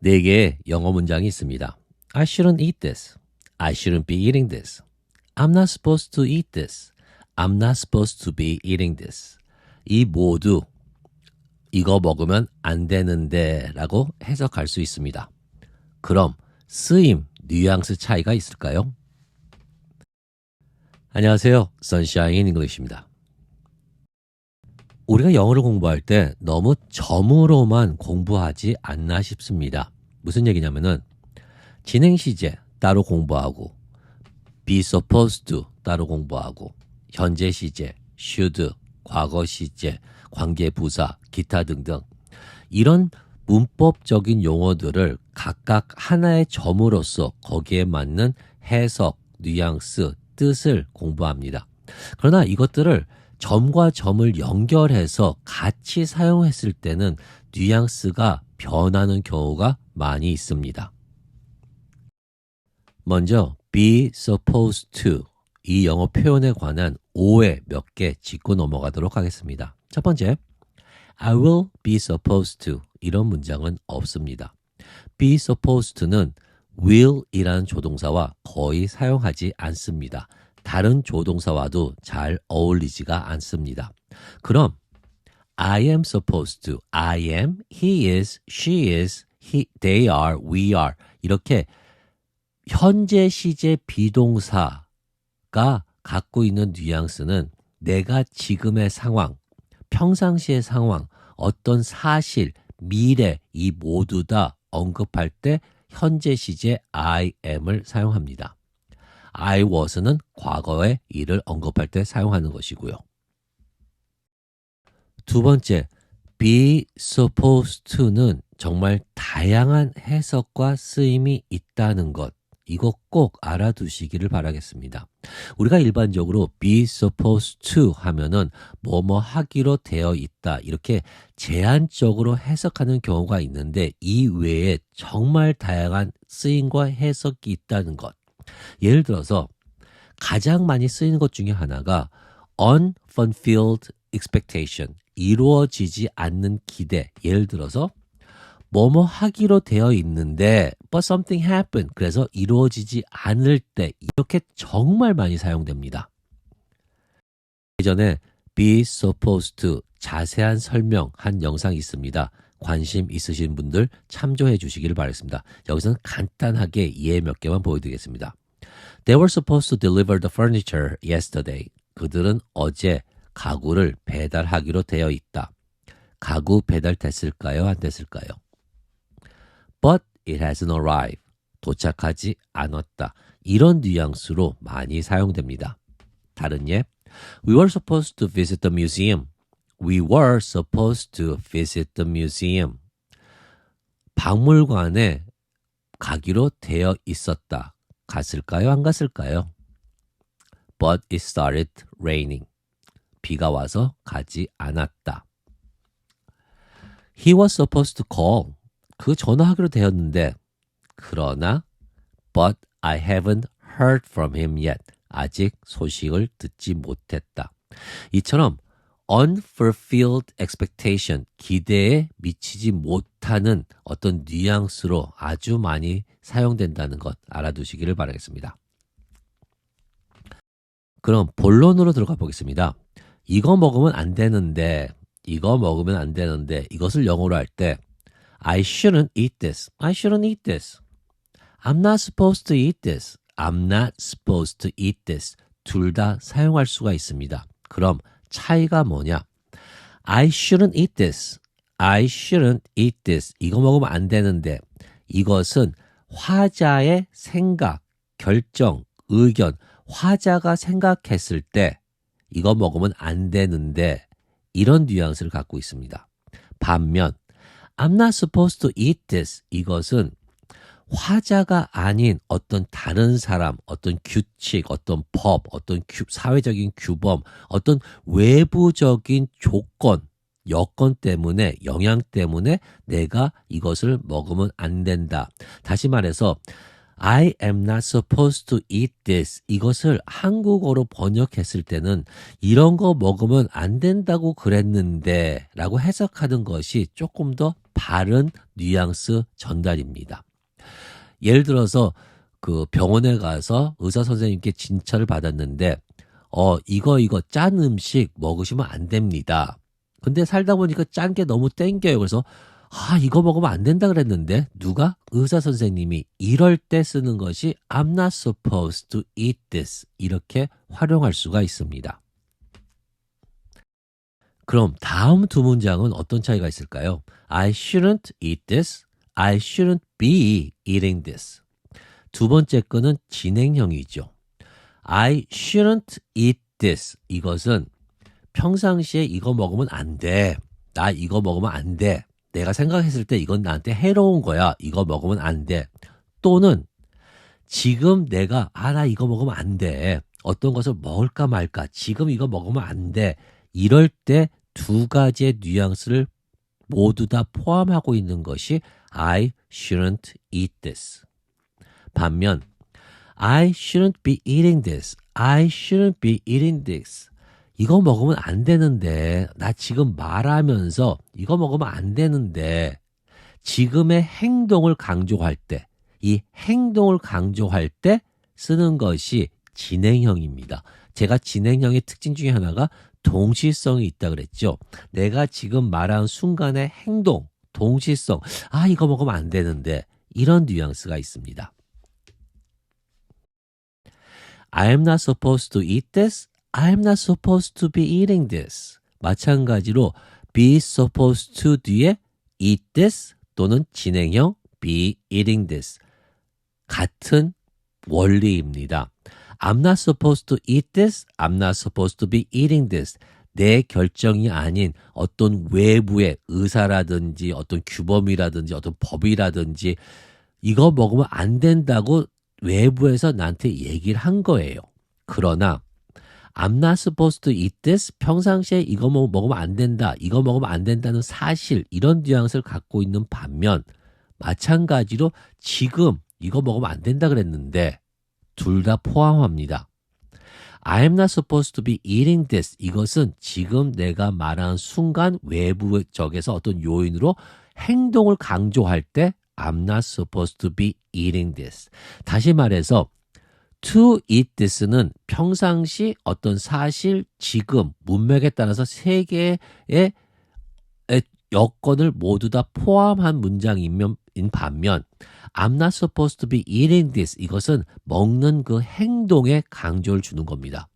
네 개의 영어 문장이 있습니다. I shouldn't eat this. I shouldn't be eating this. I'm not supposed to eat this. I'm not supposed to be eating this. 이 모두 이거 먹으면 안 되는데 라고 해석할 수 있습니다. 그럼 쓰임, 뉘앙스 차이가 있을까요? 안녕하세요. 선샤인 잉글리시입니다. 우리가 영어를 공부할 때 너무 점으로만 공부하지 않나 싶습니다. 무슨 얘기냐면은 진행 시제 따로 공부하고 be supposed to 따로 공부하고 현재 시제 should 과거 시제 관계 부사 기타 등등 이런 문법적인 용어들을 각각 하나의 점으로서 거기에 맞는 해석, 뉘앙스, 뜻을 공부합니다. 그러나 이것들을 점과 점을 연결해서 같이 사용했을 때는 뉘앙스가 변하는 경우가 많이 있습니다. 먼저 be supposed to 이 영어 표현에 관한 오해 몇 개 짚고 넘어가도록 하겠습니다. 첫 번째, I will be supposed to 이런 문장은 없습니다. be supposed to는 will이라는 조동사와 거의 사용하지 않습니다. 다른 조동사와도 잘 어울리지가 않습니다. 그럼 I am supposed to, I am, he is, she is, he, they are, we are 이렇게 현재 시제 비동사가 갖고 있는 뉘앙스는 내가 지금의 상황, 평상시의 상황, 어떤 사실, 미래 이 모두 다 언급할 때 현재 시제 I am을 사용합니다. I was는 과거의 일을 언급할 때 사용하는 것이고요. 두 번째, be supposed to는 정말 다양한 해석과 쓰임이 있다는 것. 이거 꼭 알아두시기를 바라겠습니다. 우리가 일반적으로 be supposed to 하면은 뭐뭐 하기로 되어 있다. 이렇게 제한적으로 해석하는 경우가 있는데 이 외에 정말 다양한 쓰임과 해석이 있다는 것. 예를 들어서 가장 많이 쓰이는 것 중에 하나가 unfulfilled expectation. 이루어지지 않는 기대. 예를 들어서 뭐뭐 하기로 되어 있는데 but something happened. 그래서 이루어지지 않을 때 이렇게 정말 많이 사용됩니다. 예전에 be supposed to 자세한 설명한 영상이 있습니다. 관심 있으신 분들 참조해 주시기를 바라겠습니다. 여기서는 간단하게 예 몇 개만 보여드리겠습니다. They were supposed to deliver the furniture yesterday. 그들은 어제 가구를 배달하기로 되어 있다. 가구 배달 됐을까요? 안 됐을까요? But it hasn't arrived. 도착하지 않았다. 이런 뉘앙스로 많이 사용됩니다. 다른 예. We were supposed to visit the museum. We were supposed to visit the museum. 박물관에 가기로 되어 있었다. 갔을까요? 안 갔을까요? But it started raining. 비가 와서 가지 않았다. He was supposed to call. 그 전화하기로 되었는데 그러나 but I haven't heard from him yet. 아직 소식을 듣지 못했다. 이처럼 unfulfilled expectation, 기대에 미치지 못하는 어떤 뉘앙스로 아주 많이 사용된다는 것 알아두시기를 바라겠습니다. 그럼 본론으로 들어가 보겠습니다. 이거 먹으면 안 되는데, 이거 먹으면 안 되는데, 이것을 영어로 할 때, I shouldn't eat this. I shouldn't eat this. I'm not supposed to eat this. I'm not supposed to eat this. 둘 다 사용할 수가 있습니다. 그럼 차이가 뭐냐? I shouldn't eat this. I shouldn't eat this. 이거 먹으면 안 되는데 이것은 화자의 생각, 결정, 의견, 화자가 생각했을 때 이거 먹으면 안 되는데 이런 뉘앙스를 갖고 있습니다. 반면 I'm not supposed to eat this. 이것은 화자가 아닌 어떤 다른 사람, 어떤 규칙, 어떤 법, 어떤 규, 사회적인 규범, 어떤 외부적인 조건, 여건 때문에, 영향 때문에 내가 이것을 먹으면 안 된다. 다시 말해서, I am not supposed to eat this. 이것을 한국어로 번역했을 때는 이런 거 먹으면 안 된다고 그랬는데 라고 해석하는 것이 조금 더 바른 뉘앙스 전달입니다. 예를 들어서 그 병원에 가서 의사 선생님께 진찰을 받았는데 어 이거 이거 짠 음식 먹으시면 안 됩니다. 근데 살다 보니까 짠 게 너무 땡겨요. 그래서 아, 이거 먹으면 안 된다 그랬는데 누가 의사 선생님이 이럴 때 쓰는 것이 I'm not supposed to eat this 이렇게 활용할 수가 있습니다. 그럼 다음 두 문장은 어떤 차이가 있을까요? I shouldn't eat this. I shouldn't be eating this. 두 번째 거는 진행형이죠. I shouldn't eat this. 이것은 평상시에 이거 먹으면 안 돼. 나 이거 먹으면 안 돼. 내가 생각했을 때 이건 나한테 해로운 거야. 이거 먹으면 안 돼. 또는 지금 내가 아 나 이거 먹으면 안 돼. 어떤 것을 먹을까 말까. 지금 이거 먹으면 안 돼. 이럴 때 두 가지의 뉘앙스를 모두 다 포함하고 있는 것이 I shouldn't eat this. 반면 I shouldn't be eating this. I shouldn't be eating this. 이거 먹으면 안 되는데, 나 지금 말하면서 이거 먹으면 안 되는데, 지금의 행동을 강조할 때, 이 행동을 강조할 때 쓰는 것이 진행형입니다. 제가 진행형의 특징 중에 하나가 동시성이 있다 그랬죠. 내가 지금 말한 순간의 행동, 동시성, 아, 이거 먹으면 안 되는데, 이런 뉘앙스가 있습니다. I am not supposed to eat this. I'm not supposed to be eating this. 마찬가지로 be supposed to 뒤에 eat this 또는 진행형 be eating this. 같은 원리입니다. I'm not supposed to eat this. I'm not supposed to be eating this. 내 결정이 아닌 어떤 외부의 의사라든지 어떤 규범이라든지 어떤 법이라든지 이거 먹으면 안 된다고 외부에서 나한테 얘기를 한 거예요. 그러나 I'm not supposed to eat this. 평상시에 이거 먹으면 안 된다. 이거 먹으면 안 된다는 사실 이런 뉘앙스를 갖고 있는 반면 마찬가지로 지금 이거 먹으면 안 된다 그랬는데 둘 다 포함합니다. I'm not supposed to be eating this. 이것은 지금 내가 말한 순간 외부 적에서 어떤 요인으로 행동을 강조할 때 I'm not supposed to be eating this. 다시 말해서 to eat this는 평상시 어떤 사실, 지금, 문맥에 따라서 세 개의 여건을 모두 다 포함한 문장인 반면 I'm not supposed to be eating this 이것은 먹는 그 행동에 강조를 주는 겁니다.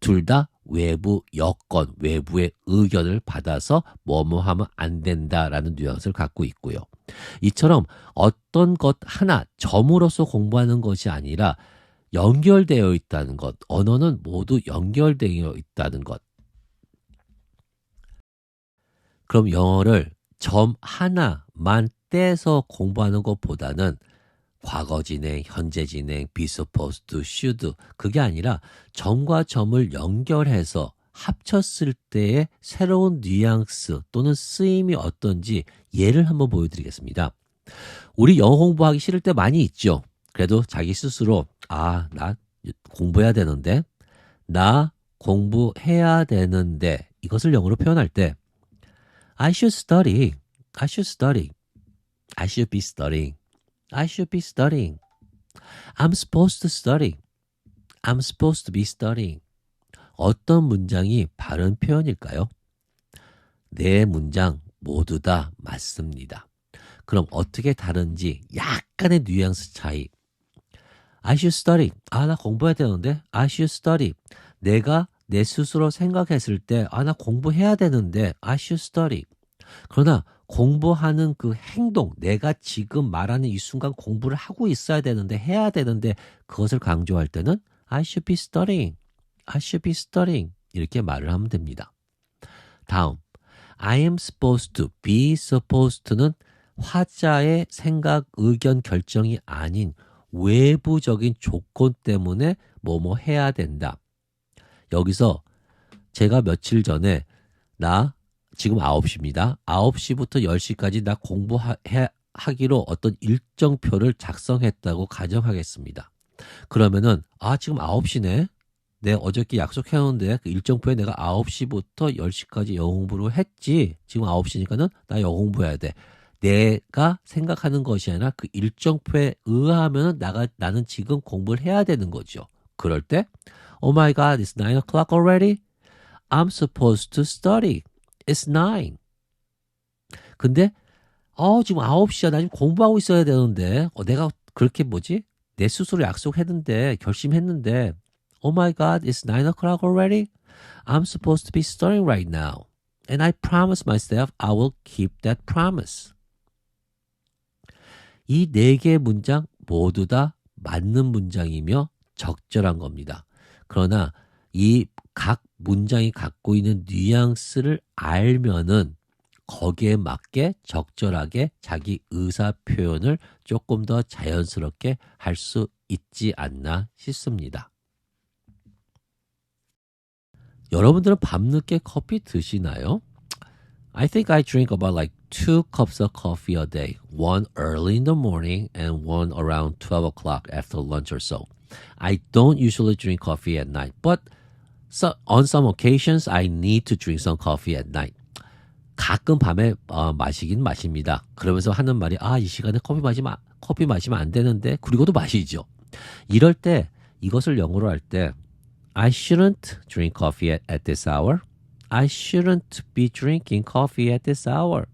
둘 다 외부 여건, 외부의 의견을 받아서 뭐뭐 하면 안 된다라는 뉘앙스를 갖고 있고요. 이처럼 어떤 것 하나 점으로서 공부하는 것이 아니라 연결되어 있다는 것, 언어는 모두 연결되어 있다는 것. 그럼 영어를 점 하나만 떼서 공부하는 것보다는 과거 진행, 현재 진행, be supposed to, should 그게 아니라 점과 점을 연결해서 합쳤을 때의 새로운 뉘앙스 또는 쓰임이 어떤지 예를 한번 보여드리겠습니다. 우리 영어 공부하기 싫을 때 많이 있죠. 그래도 자기 스스로 아, 나 공부해야 되는데 나 공부해야 되는데 이것을 영어로 표현할 때 I should study. I should study. I should be studying. I should be studying. I'm supposed to study. I'm supposed to be studying. 어떤 문장이 바른 표현일까요? 네 문장 모두 다 맞습니다. 그럼 어떻게 다른지 약간의 뉘앙스 차이. I should study. 아, 나 공부해야 되는데. I should study. 내가 내 스스로 생각했을 때, 아, 나 공부해야 되는데. I should study. 그러나 공부하는 그 행동, 내가 지금 말하는 이 순간 공부를 하고 있어야 되는데, 해야 되는데, 그것을 강조할 때는 I should be studying. I should be studying. 이렇게 말을 하면 됩니다. 다음. I am supposed to, be supposed to는 화자의 생각, 의견, 결정이 아닌 외부적인 조건 때문에 뭐뭐 해야 된다. 여기서 제가 며칠 전에 나 지금 9시입니다. 9시부터 10시까지 나 공부해 하기로 어떤 일정표를 작성했다고 가정하겠습니다. 그러면은 아 지금 9시네. 내 어저께 약속해놓은데 그 일정표에 내가 9시부터 10시까지 영어 공부를 했지. 지금 9시니까는 나 영어 공부해야 돼. 내가 생각하는 것이 아니라 그 일정표에 의하면 나가 나는 지금 공부를 해야 되는 거죠. 그럴 때 Oh my god, it's 9 o'clock already? I'm supposed to study. It's 9. 근데 어 지금 9시야. 나 지금 공부하고 있어야 되는데 어, 내가 그렇게 뭐지? 내 스스로 약속했는데 결심했는데 Oh my god, it's 9 o'clock already? I'm supposed to be studying right now. And I promise myself I will keep that promise. 이 네 개의 문장 모두 다 맞는 문장이며 적절한 겁니다. 그러나 이 각 문장이 갖고 있는 뉘앙스를 알면은 거기에 맞게 적절하게 자기 의사 표현을 조금 더 자연스럽게 할 수 있지 않나 싶습니다. 여러분들은 밤늦게 커피 드시나요? I think I drink about like two cups of coffee a day, one early in the morning and one around 12 o'clock after lunch or so. I don't usually drink coffee at night, but so, on some occasions I need to drink some coffee at night. 가끔 밤에 어, 마시긴 마십니다. 그러면서 하는 말이 아 이 시간에 커피 마시면 커피 마시면 안 되는데 그리고도 마시죠. 이럴 때 이것을 영어로 할 때 I shouldn't drink coffee at, at this hour. I shouldn't be drinking coffee at this hour.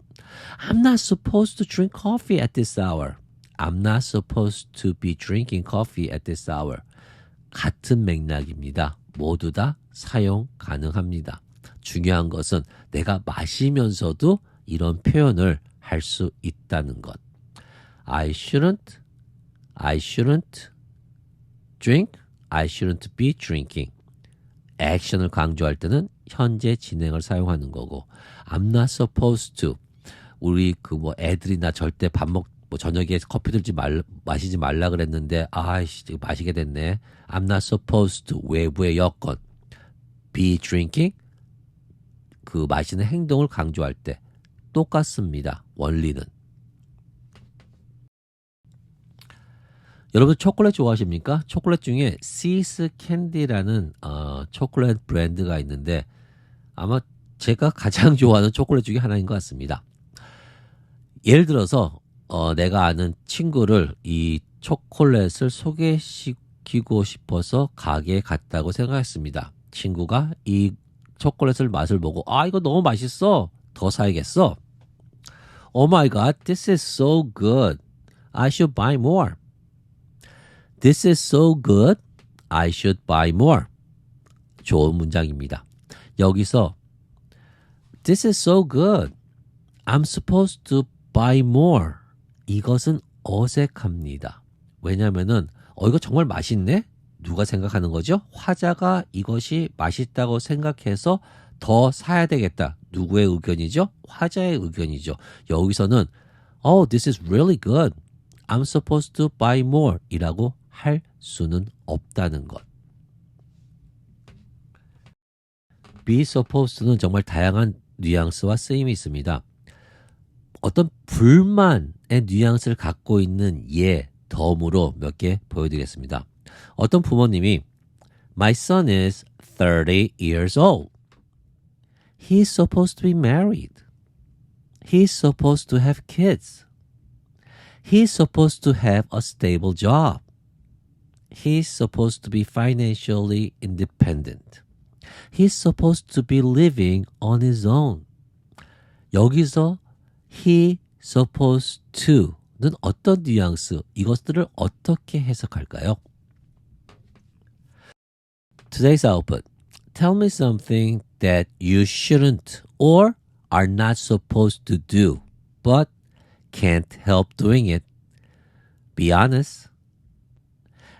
I'm not supposed to drink coffee at this hour. I'm not supposed to be drinking coffee at this hour. 같은 맥락입니다. 모두 다 사용 가능합니다. 중요한 것은 내가 마시면서도 이런 표현을 할 수 있다는 것. I shouldn't, I shouldn't drink, I shouldn't be drinking. 액션을 강조할 때는 현재 진행을 사용하는 거고, I'm not supposed to. 우리 그 뭐 애들이 나 절대 밥 먹, 뭐 저녁에 커피 들지 말, 마시지 말라 그랬는데, 아이씨, 마시게 됐네. I'm not supposed to. 외부의 여건. be drinking. 그 마시는 행동을 강조할 때 똑같습니다. 원리는. 여러분 초콜릿 좋아하십니까? 초콜릿 중에 시스 캔디라는 어, 초콜릿 브랜드가 있는데 아마 제가 가장 좋아하는 초콜릿 중에 하나인 것 같습니다. 예를 들어서 어, 내가 아는 친구를 이 초콜릿을 소개시키고 싶어서 가게에 갔다고 생각했습니다. 친구가 이 초콜릿을 맛을 보고 아 이거 너무 맛있어 더 사야겠어. Oh my god, this is so good. I should buy more. This is so good. I should buy more. 좋은 문장입니다. 여기서 This is so good. I'm supposed to buy more. 이것은 어색합니다. 왜냐면은 어 이거 정말 맛있네. 누가 생각하는 거죠? 화자가 이것이 맛있다고 생각해서 더 사야 되겠다. 누구의 의견이죠? 화자의 의견이죠. 여기서는 Oh, this is really good. I'm supposed to buy more 이라고 할 수는 없다는 것. be supposed는 정말 다양한 뉘앙스와 쓰임이 있습니다. 어떤 불만의 뉘앙스를 갖고 있는 예, 덤으로 몇 개 보여드리겠습니다. 어떤 부모님이 My son is 30 years old. He's supposed to be married. He's supposed to have kids. He's supposed to have a stable job. He's supposed to be financially independent. He's supposed to be living on his own. 여기서 he supposed to는 어떤 뉘앙스, 이것들을 어떻게 해석할까요? Today's output. Tell me something that you shouldn't or are not supposed to do, but can't help doing it. Be honest.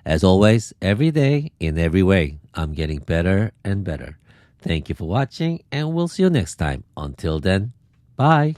As always, every day, in every way, I'm getting better and better. Thank you for watching, and we'll see you next time. Until then, bye.